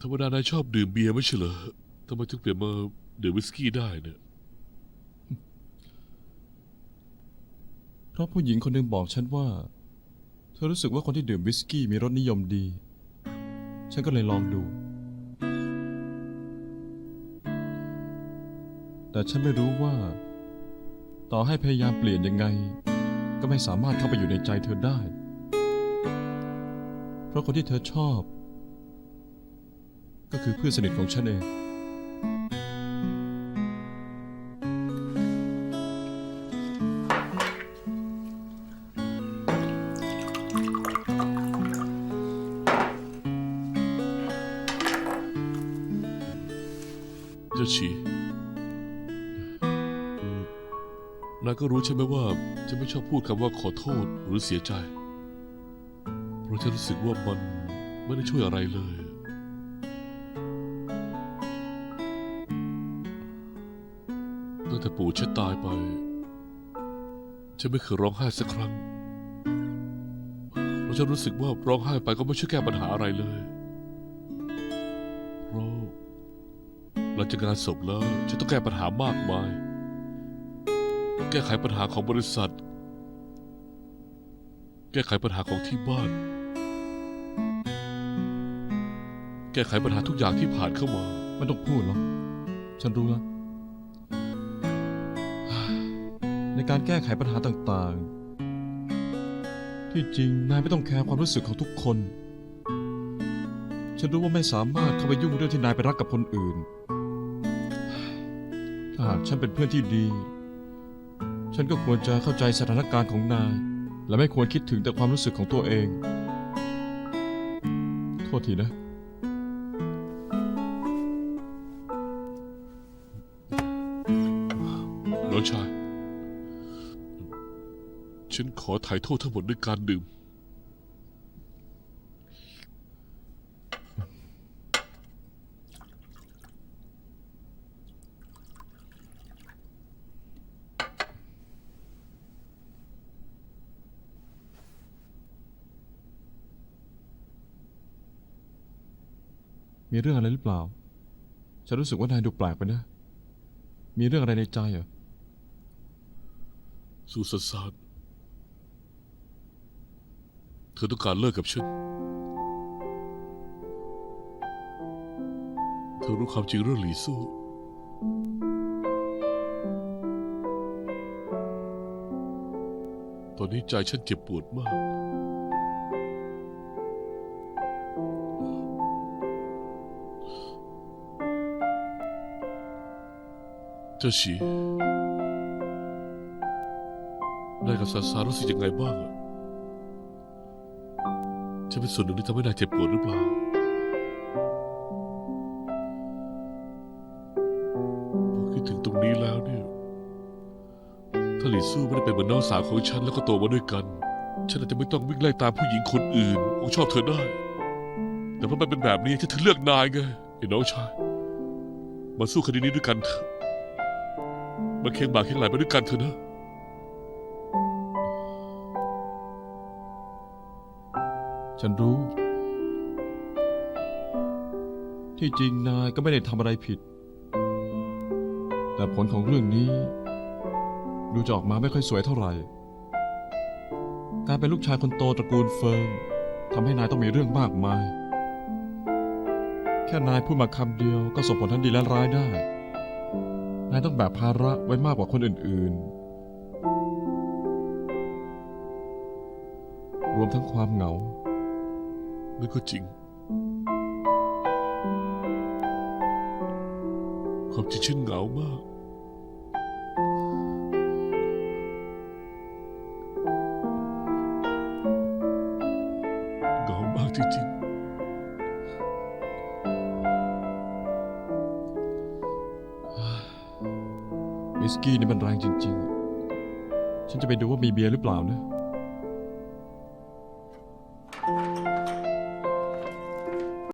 ธรรมดานายชอบดื่มเบียร์ไม่ใช่เหรอทำไมถึงเปลี่ยนมาดื่มวิสกี้ได้เนี่ย เพราะผู้หญิงคนหนึ่งบอกฉันว่า เธอรู้สึกว่าคนที่ดื่มวิสกี้มีรสนิยมดี ฉันก็เลยลองดู แต่ฉันไม่รู้ว่า ต่อให้พยายามเปลี่ยนยังไง ก็ไม่สามารถเข้าไปอยู่ในใจเธอได้ ราะคนที่เธอชอบ ก็คือเพื่อนสนิทของฉันเอง เจ้าชีนายก็รู้ใช่ไหมว่าฉันไม่ชอบพูดคำว่าขอโทษหรือเสียใจ เพราะฉันรู้สึกว่ามันไม่ได้ช่วยอะไรเลย ตั้งแต่ปู่ฉันตายไป ฉันไม่เคยร้องไห้สักครั้ง เพราะฉันรู้สึกว่าร้องไห้ไปก็ไม่ช่วยแก้ปัญหาอะไรเลยเพราะหลังจากงานศพแล้วฉันต้องแก้ปัญหามากมาย แก้ไขปัญหาของบริษัท แก้ไขปัญหาของที่บ้าน แก้ไขปัญหาทุกอย่างที่ผ่านเข้ามา ไม่ต้องพูดหรอก ฉันรู้แล้ว ในการแก้ไขปัญหาต่างๆ ที่จริงนายไม่ต้องแคร์ความรู้สึกของทุกคน ฉันรู้ว่าไม่สามารถเข้าไปยุ่งเรื่องที่นายไปรักกับคนอื่น ถ้าหากฉันเป็นเพื่อนที่ดี ฉันก็ควรจะเข้าใจสถานการณ์ของนาย และไม่ควรคิดถึงแต่ความรู้สึกของตัวเอง โทษทีนะ น้องชาย ฉันขอถ่ายโทษทั้งหมดด้วยการดื่ม มีเรื่องอะไรหรือเปล่า ฉันรู้สึกว่านายดูแปลกไปนะ มีเรื่องอะไรในใจเหรอสุสสานเธอต้องการเลิกกับฉัน เธอรู้ความจริงเรื่องหลีสู้ตอนนี้ใจฉันเจ็บปวดมาก จ้าชีนายกับสาสารู้สึกยังไงบ้างจะเป็นส่วนหนึ่งที่ทำให้นายเจ็บปวดหรือเปล่า พอคิดถึงตรงนี้แล้วเนี่ยถ้าหลีสู้ไม่ได้เป็นเหมือนน้องสาวของฉันแล้วก็โตมาด้วยกัน ฉันอาจจะไม่ต้องวิ่งไล่ตามผู้หญิงคนอื่นคงชอบเธอได้ แต่เพราะมันเป็นแบบนี้ฉันถึงเลือกนายไงไอ้น้องชาย มาสู้คดีนี้ด้วยกันเถอะ มาเคียงบ่าเคียงไหลไปด้วยกันเถอะนะ ฉันรู้ ที่จริงนายก็ไม่ได้ทำอะไรผิด แต่ผลของเรื่องนี้ ดูจะออกมาไม่ค่อยสวยเท่าไหร่ การเป็นลูกชายคนโตตระกูลเฟิร์มทำให้นายต้องมีเรื่องมากมาย แค่นายพูดมาคำเดียวก็ส่งผลทั้งดีและร้ายได้ นายต้องแบกภาระไว้มากกว่าคนอื่นๆ รวมทั้งความเหงานั่นก็จริง ความจริงฉันเหงามาก เหงามากจริงวิ สกี้นี่มันแรงจริง ๆ ฉันจะไปดูว่ามีเบียร์หรือเปล่านะ